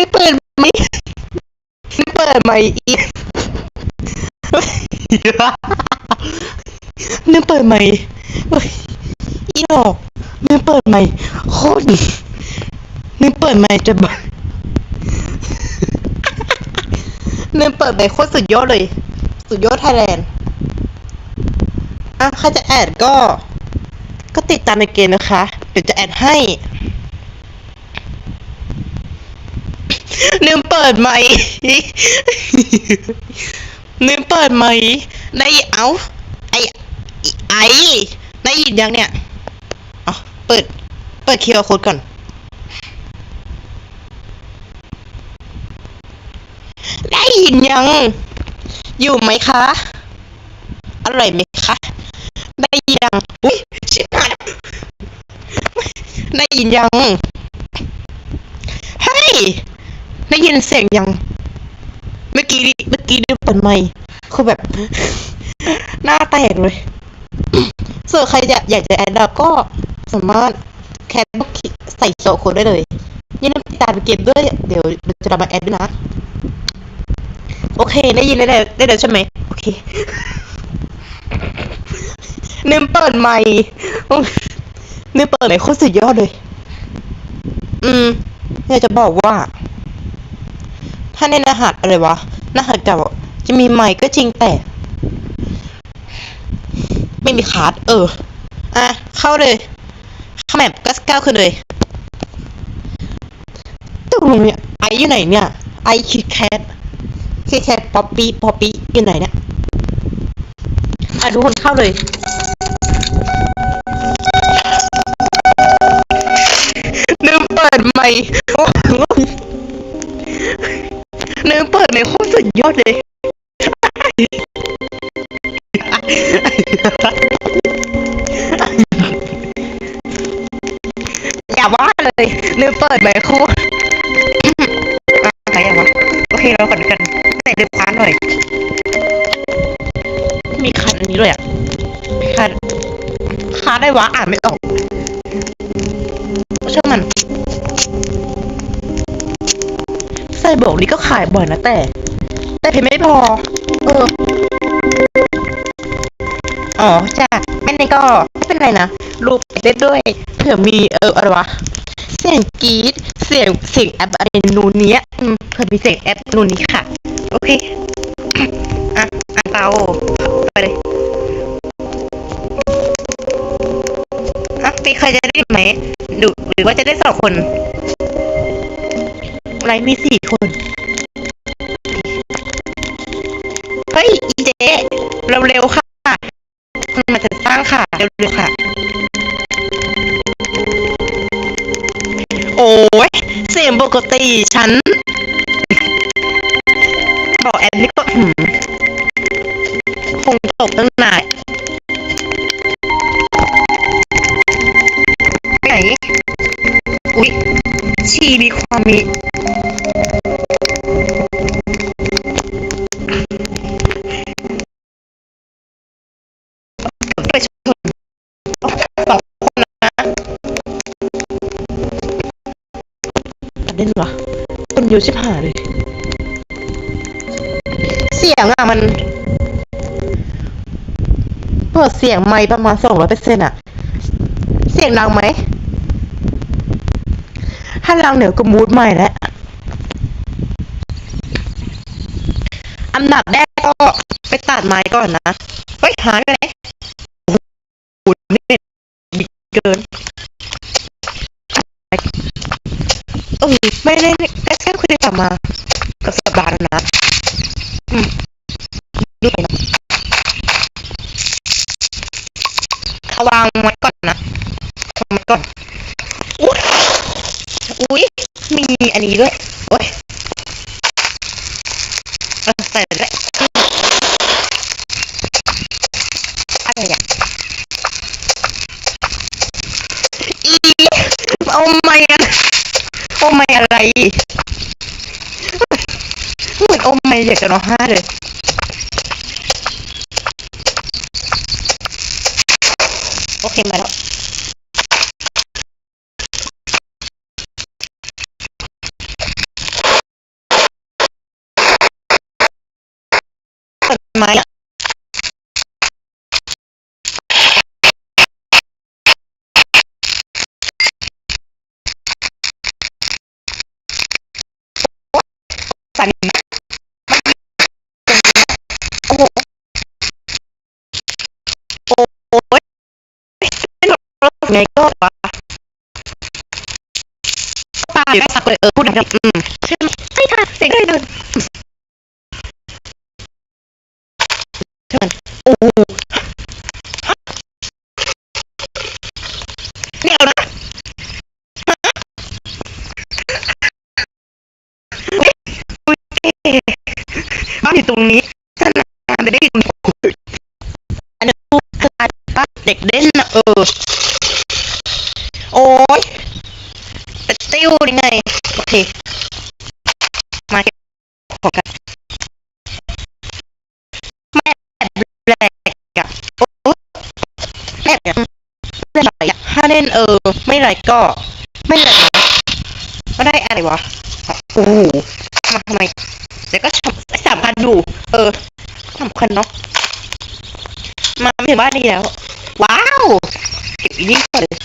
นี่เปิดไหมนี่เปิดไหมอีกนี่เปิดไหมเฮ้ยอีดอกนี่เปิดไหมโคตรนี่เปิดไหมจะบ้านี่เปิดไหมโคตรสุดยอดเลย สุดยอดไทยแลนด์อะใครจะแอดก็ ก็ติดตามในเกมนะคะ เดี๋ยวจะแอดให้ ลืมเปิดไหมค์ลืมเปิดไหมค์ในเอาไอไอได้ยินยังเนี่ยเอาเปิด เปิดคิวอาร์โค้ดก่อน ได้ยินยัง อยู่ไหมคะ อร่อยไหมคะ ได้ยินยัง อุ้ยชิบหายได้ยินยัง เฮ้ย ได้ยินเสียงยัง เมื่อกี้เมื่อกี้ดิเปิดไมค์คือแบบ หน้าแตกเลยส่วนใครอยากอยากจะแอดดับก็สามารถแคปใส่โซโค้ดได้เลยยินดีตามเกมด้วย เดี๋ยวจะมาแอดด้วยนะ โอเค ได้ยินได้แล้ได้แล้วใช่ไหมโอเคเนมเปิดไมค์เนมเปิดไมค์โคตรสุดยอดเลย อืมอยากจะบอกว่า ถ้าในรหัสอะไรวะรหัสเก่าอะจะมีไมค์ก็จริงแต่ ไม่มีคาร์ดเออ อะ เข้าเลยเข้าแมปก็ก้าวขึ้นเลยตกลงเนี่ยไออยู่ไหนเนี่ย ไอคิดแคทคิดแคทป๊อปปี้ป๊อปปี้อยู่ไหนเนี่ยอะทุกคนเข้าเลยลืมเปิดไม ค์โอ้โหลืมเปิดไมค์โคตรสุดยอดเลย อย่าว่าเลยเลืมเปิดไมค์โคตรอะใครอย่าวะ โอเคเราก่อนกันใส่เดือบค้านหน่อย มีคันอันนี้ด้วยอะคันคาได้วะอ่านไม่ นี้ก็ขายบ่อยนะแต่ แต่เพลงไม่พอ เออ อ๋อจ้ะแม่นี่ก็ไม่เป็นไรนะรูปเล่นด้วยเผื่อมีเอออะไรวะเสียงกรีดเสียงเสียงแอปอะไรนูนเนี้ยอืมเผื่อมีเสียงแอปนูนนี้ค่ะ โอเคอะอะเตาไปเลยอะมีใครจะได้ไหมดูหรือว่าจะได้สองคน ไลฟ์มีสี่คน เฮ้ย อีเจ๊เร็วค่ะมันจะสร้างค่ะ เร็วๆค่ะ โอ้ย เสียงปกติฉัน บอกแอดนี่ก็หืมคงตกตั้งนานไหน อุ๊ยชีมีความมี อยู่ชิบหายเลย เสียงอะมัน เปิดเสียงไม่ประมาณสองร้อยเปอร์เซ็นต์อะ เสียงดังไหม ถ้าดังเดี๋ยวก็มูดใหม่แล้ว อันดับแรกก็ไปตัดไม้ก่อนนะ เฮ้ย หายไปไหนคุณเน็ตดีเกินเออไม่ได้ แค่แค่คุยได้กลับมากับสัปดาห์แล้วนะอืมดูไปนะเขาวางไว้ก่อนนะวางไว้ก่อนอุ้ยอุ้ยมีอันนี้ด้วยโอ้ยเออใส่ด้วยอะไรอะอีโอ้ไม่โอ้ไม่อะไร พูดโอ้ไม่อยากจะร้องไห้เลยโอเคมาแล้วไม้ วะตายไม่สักเลยเออพูดถึงอืมใช่ไหมใช่ค่ะเสียงได้เลยใช่ไหมโอ้เดี๋ยนะบ้านอยู่ตรงนี้ท่านนานจะได้ยินอันนี้คือการบ้านเด็กเล่นนะเออ อ้ยแต่ติ้วยังไง โอเค มาเก็บของกันแม่แรกอะโอ้แม่อะเล่ไรอะถ้าเล่นเออ ไม่ไรก็ ไม่ไรนะก็ได้อะไรวะโอ้โหมาทำไมเดี๋ยวก็สามพันอยู่เออสำคัญเนาะมาไม่ถึงบ้านนี่แล้ว ว้าวเก็บอีนี่ก่อนเลย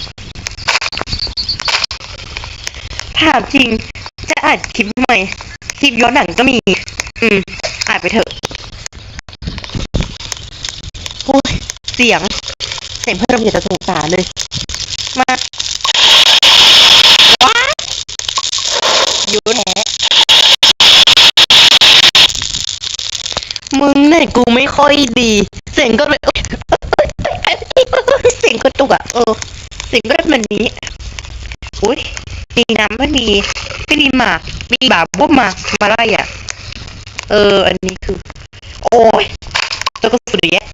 ถามจริง จะอ่านคลิปใหม่คลิปย้อนหลังก็มี อืมอ่านไปเถอะโอ้ยเสียง เสียงเพิ่มอย่าจะสงสารเลย มาว้ายอยู่แหละมึงเนี่ยกูไม่ค่อยดี เสียงก็เลยเอ้ยเสียงกระตุกอะเออเสียงก็เป็นแบบนี้อุ้ย มีน้ำไม่มีไม่มีหมาก มีบาบบุ้มมามาไล่อะ เออ อันนี้คือ โอ้ยตัวกระสุนเยอะแยะ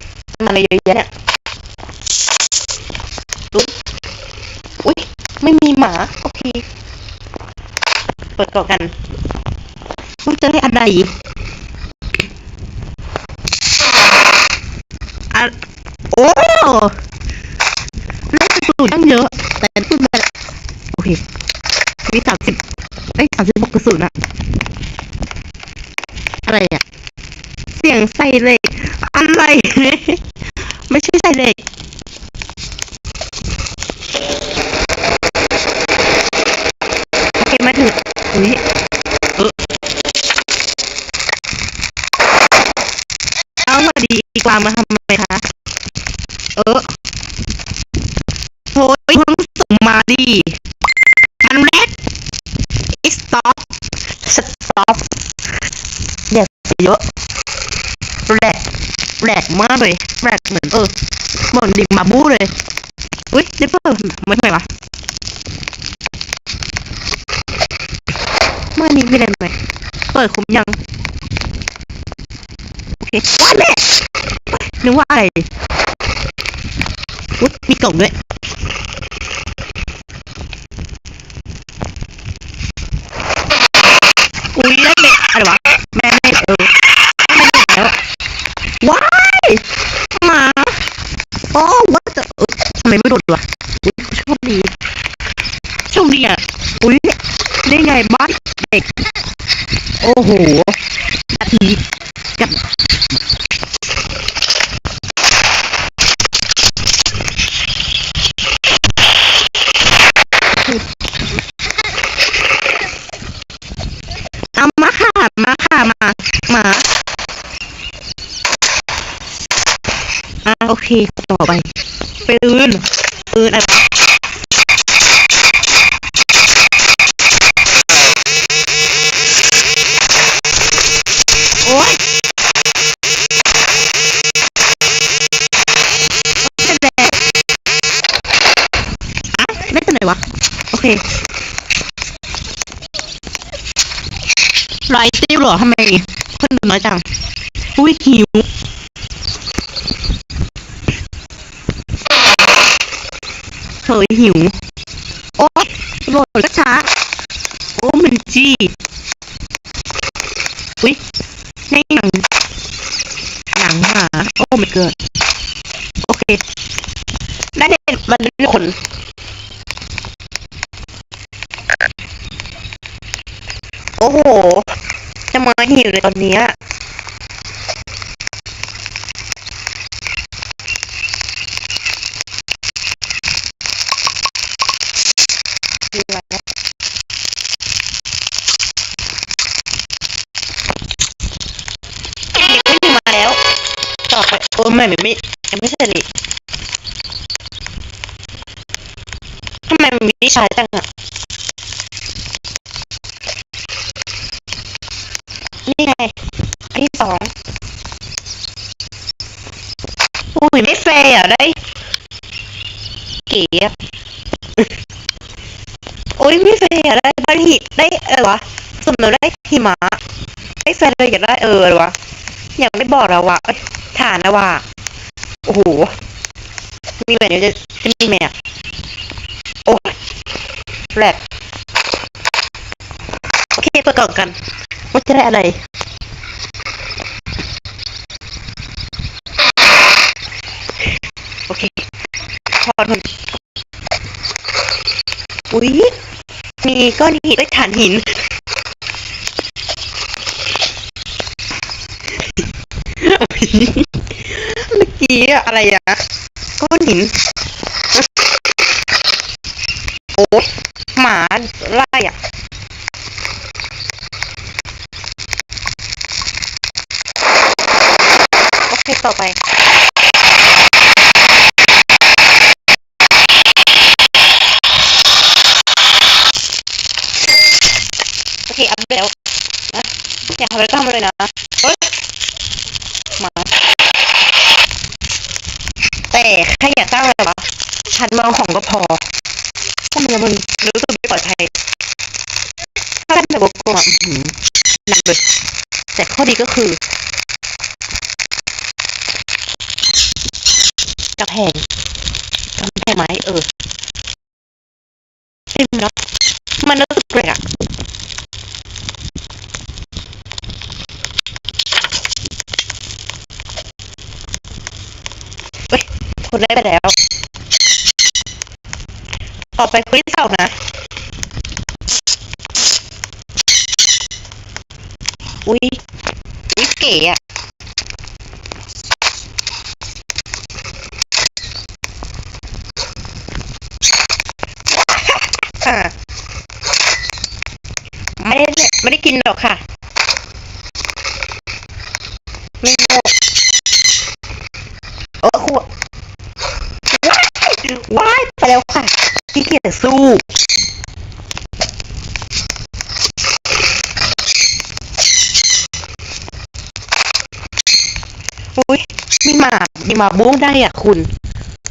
มาเลยเยอะแยะเนี่ยอุ๊ยอุ้ยไม่มีหมา โอเค เปิดก่อนกันมันจะได้อะไรอะโอ้เลขกระสุนตั้งเยอะ แต่ขึ้นไปแล้วโอเค มีสามสิบไอ้สามสิบหกกระสุนอะอะไรอะเสียงใส่เหล็กอะไร ไม่ใช่ใส่เหล็กโอเคมาถึงอุ้ยเออเอามาดีดีกว่ามาทำไมคะ stop stop อย่าเยอะแหลกแหลกมากเลยแหลกเหมือนเออเหมือนดิ่งมาบู้เลยอุ้ยเดปเปอร์ไม่ทำไมวะไม่มีไม่ได้ไหมเปิดคุมยังโอเคว้าแม่นึกว่าอะไรอุ๊ยมีกล่องด้วย อุ้ยได้เด็ก อะไรวะแม่ไม่เออไม่ได้แล้วว้ายหมาอ๋อว่าจะทำไมไม่โดดวะอุ้ยโชคดีโชคดีอะอุ้ยได้ไงบ้านเด็ก โอ้โหนาทีกับเอามา ค่ะมาค่ะมามาอ่าโอเคต่อไปปืนปืนอะไรโอ๊ยไม่เป็นไรอะไม่เป็นไรวะ โอเค ไรติ้วหรอทำไมเพื่อนน้อยจัง อุ้ยหิวเฮ้ยหิว โอ๊ยโหลดก็ช้า โอ้มันจี้อุ้ยในหนัง หนังหมาโอ้ไม่เกิด โอเค ได้เด็นมันเป็นคน โอ้โหทำไมหิวเลยตอนนี้คืออไรนไม่มาแล้ว ต่อไปโอ้ไม่ไม่ยังไม่เสร็จเลยทำไมมันมีนิชายจังอะ อันที่สองอุ้ยไม่แฟร์อะได้เก๋อะโอ้ยไม่แฟร์อะได้บางทีได้เออวะสมมติได้หิมะได้แฟร์เลยอยากได้เอออะไรวะอยากไม่บอกแล้วะฐานนะวะโอ้โหมีแบบนี้จะจะมีไหมอะโอ้ยแฟลกโอเคเปิดกล่องกันว่าจะได้อะไร โอเคพอทนอุ๊ยมีก้อนหินได้ยฐานหิน เมื่อกี้อะอะไรอะก้อนหิน โอ้หมาไล่อะโอเคต่อไป โอเคอัพ แล้วนะอยากทำอะไรก็ทำเลยนะเฮ้ยมาแต่แค่อยากสร้างอะไรวะหันมองของก็พอทำไมมันรู้สึกไม่ปลอดภัยถ้าเป็นแบบกลัวๆอื้อหือหนักเลยแต่ข้อดีก็คือกระแพงกำแพงไม้เออใช่ไหมเนาะมันรู้สึกแปลกอะ เฮ้ย คนได้ไปแล้ว ต่อไปคนที่สองนะอุ้ยอุ้ยเก๋อะอ่าไม่ได้ไม่ได้กินหรอกค่ะ ไม่โง่เออหัว ว้ายไปแล้วค่ะพี่เกียจสู้อุ้ยมีหมามีหมาบุ้งได้อะคุณ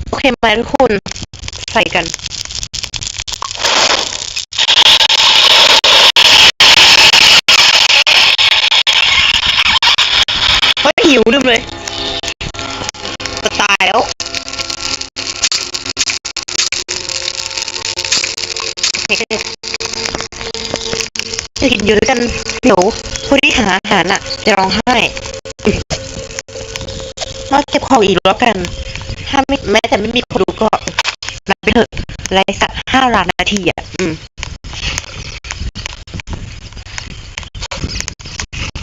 โอเคไหมทุกคน ใส่กันเฮ้ยหิวลืมเลยจะตายแล้ว เคจะกินอยู่ด้วยกันเดี๋ยวคนที่หาอาหารอะ จะร้องไห้เราเก็บของอีกแล้วกัน ถ้าไม่แม้แต่ไม่มีคนรู้ก็นับไปเถอะไรสักห้าล้านนาทีอะ อืม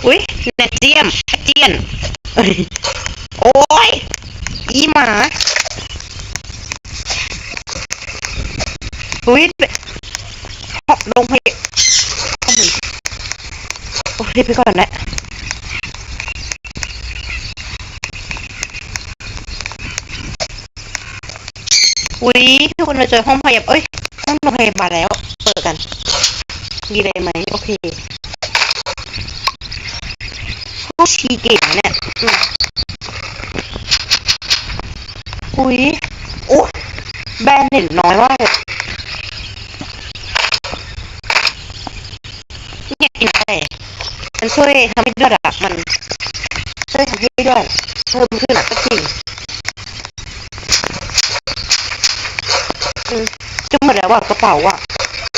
อุ้ยเน็ตเจียมเจียน โอ้ย อีหมาอุ้ย หอบลงไปโอ้ยโอเคไปก่อนนะอุ้ยทุกคนเราเจอห้องพยาบาลเอ้ย ห้องโรงพยาบาลแล้ว เปิดกัน มีอะไรไหมโอเคห้องชีเก่งนะเนี่ยอุ้ยโอ้แบรนด์เด่นน้อยมากเลยกินอะไร มันช่วยทำให้เลือดอะมันช่วยทำให้เลือดเพิ่มขึ้นอะก็จริงอืมจุ่มหมดแล้วอะกระเป๋าอะ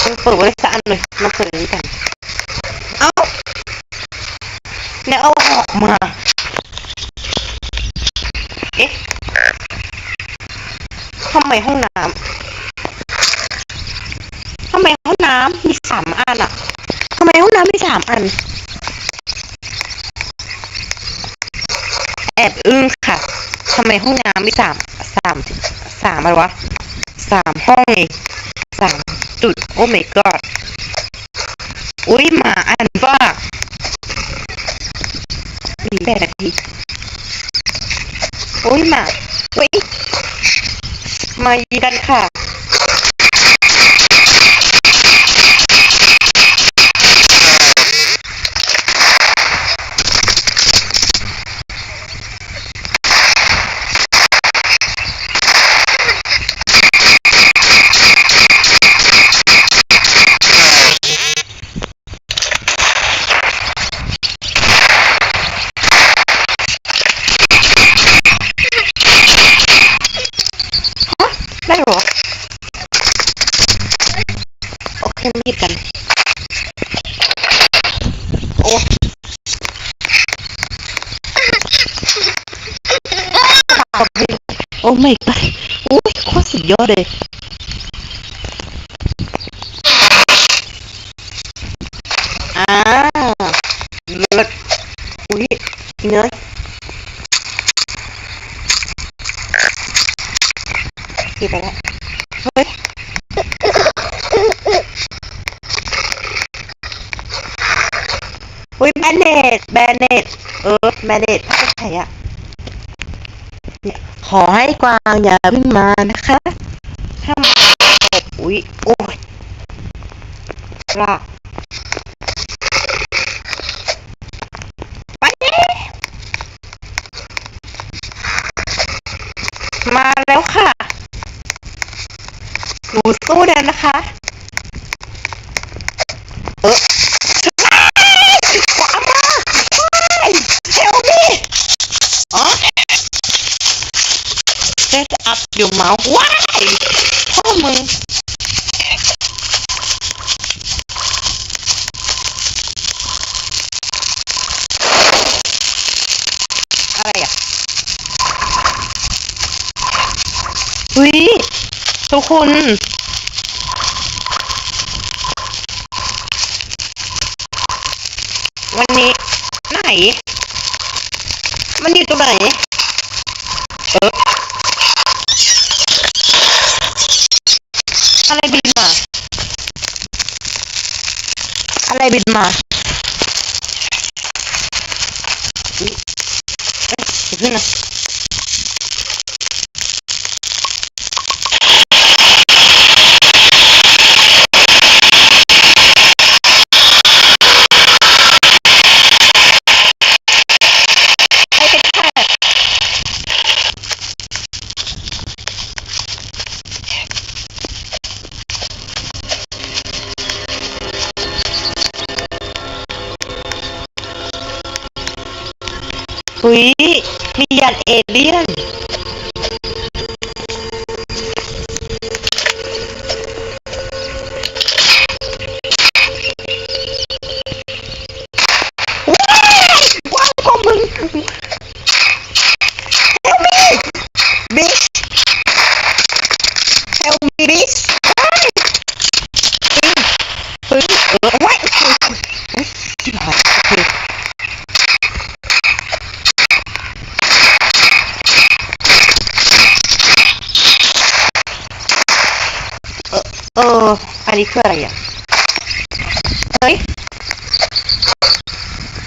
มันเปิดไว้สักอันเลยมาเปิดอันนี้กัน เอ้าแล้วเอาออกมา เอ๊ะทำไมห้องน้ำทำไมห้องน้ำมีสามอันอะทำ ไมห้องน้ำมีสามอัน แอบอึ้งค่ะทำไมห้องน้ำมีสามสามสามอะไรวะสามห้องเองสามจุด โอ้ my god อุ้ยหมาอ่านว่ามีแปดนาทีอุ้ยหมาอุ้ยมายีกันค่ะ หรอ โอเคมาหยิบกัน โอ้โอ้ไม่ไปโอ้ยโคตรสุดยอดเลยอ่าเลิศอุ้ยเนื้อ หยิบไปแล้วเฮ้ยอุ้ยแบนเนตแบนเนตเออแบนเนตใช้อะขอให้กวางอย่าพิ่งมานะคะถ้ามาตบอุ้ยโอ้ยลากไปมาแล้วค่ะ หนูสู้แล้วนะคะเออขวามาเฮลมี่อ๋อเซตอัพอยู่เมาส์ว้ายพ่อมึงอะไรอะอุ้ย ทุกคน วันนี้ ไหน มันอยู่ตรงไหน เอออะไรบินมา อะไรบินมาเอ้ยเดี๋ยวนะ หุยมียานเอเลี่ยน นนี้คืออะไรอะ เฮ้ย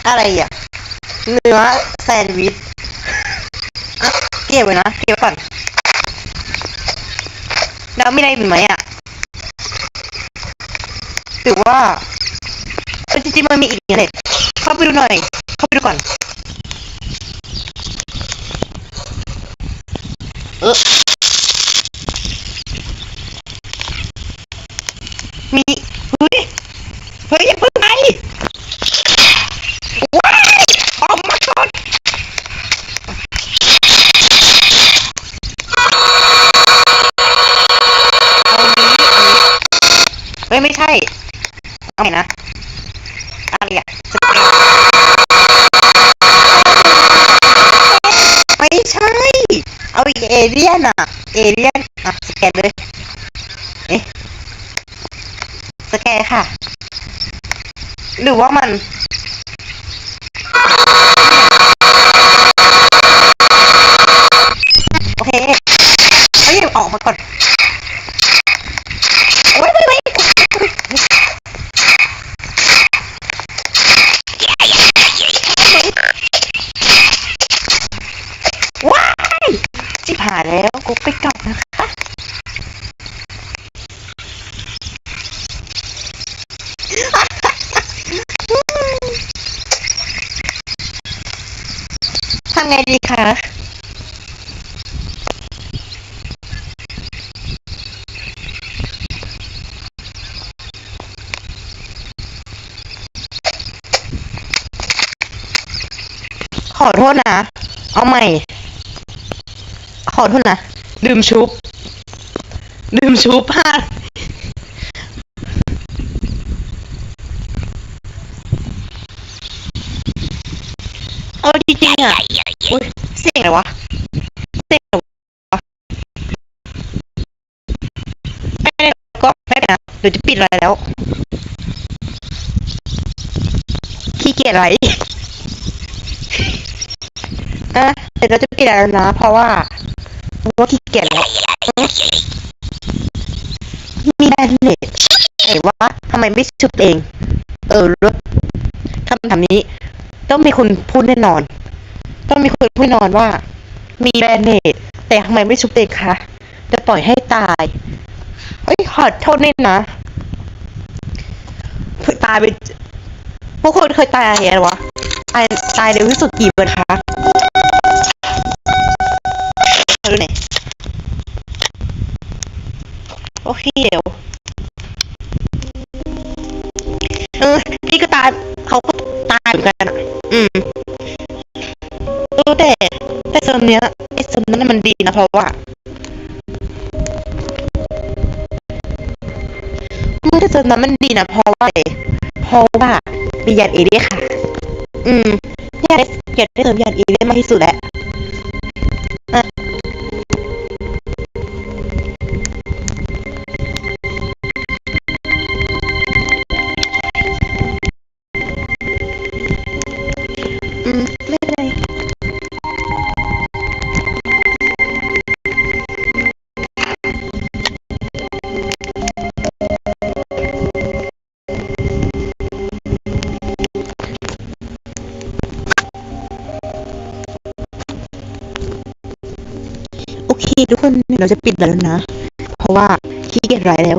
อะไรอะ เนื้อแซนด์วิชเก็บไว้นะ เก็บก่อน แล้วมีอะไรอีกไหมอะหรือว่าจริงๆมันมีอีกอะไรเข้าไปดูหน่อย เข้าไปดูก่อน เออมีเฮ้ย เฮ้ยอย่าเพิ่งไปว้ายออกมาก่อนเอานี้เอานี้เฮ้ ยไม่ใช่ เอาใหม่นะ อะไรอะสเปรย์ไม่ใช่ เอาอีกเอเลียนอะ เอเลียนอะสแกนเลย เอ๊ะสแกนค่ะ หรือว่ามันโอเคเฮ้ยออกมาก่อน โอ้ย ว้ายจิปาแล้วกุ๊กไปก่อนนะคะทำไงดีคะขอโทษนะ เอาใหม่ อโทษนะลืมชุบลืมชุบพลาดเอาจริงๆอะอุ๊ยเสียงอะไรวะเสียงอะไรวะไม่ได้ก็ไม่เป็นไรเดี๋ยวจะปิดอะไรแล้วขี้เกียจอะไรอะเดี๋ยวเราจะปิดแล้วนะ เพราะว่า ว่าขี้เกียจแล้วมีแบนเน็ตไหนว่าทำไมไม่ชุบเอง เออรถคำถามนี้ ต้องมีคนพูดแน่นอน ต้องมีคนพูดแน่นอนว่า มีแบนเนตแต่ทำไมไม่ชุบเองคะจะปล่อยให้ตายเอ้ยขอโทษนี่นะตายไปพวกคนเคยตายอะไรวะ ตายตายเร็วที่สุดกี่วันคะ ดูหน่อยโอเคเดี๋ยวเออพี่ก็ตายเขาก็ตายเหมือนกันอะ อืมแต่แต่เซิร์เนี้ยไอเซิร์ฟนั้นมันดีนะเพราะว่าเมื่อเซิร์ฟนั้นมันดีนะเพราะว่าเพราะว่ามียานเอเรียค่ะ อืมอยากได้อยากได้เซิร์ฟยานเอเรียมากที่สุดแหละ จะปิดแล้วนะ เพราะว่าขี้เกียจไรแล้ว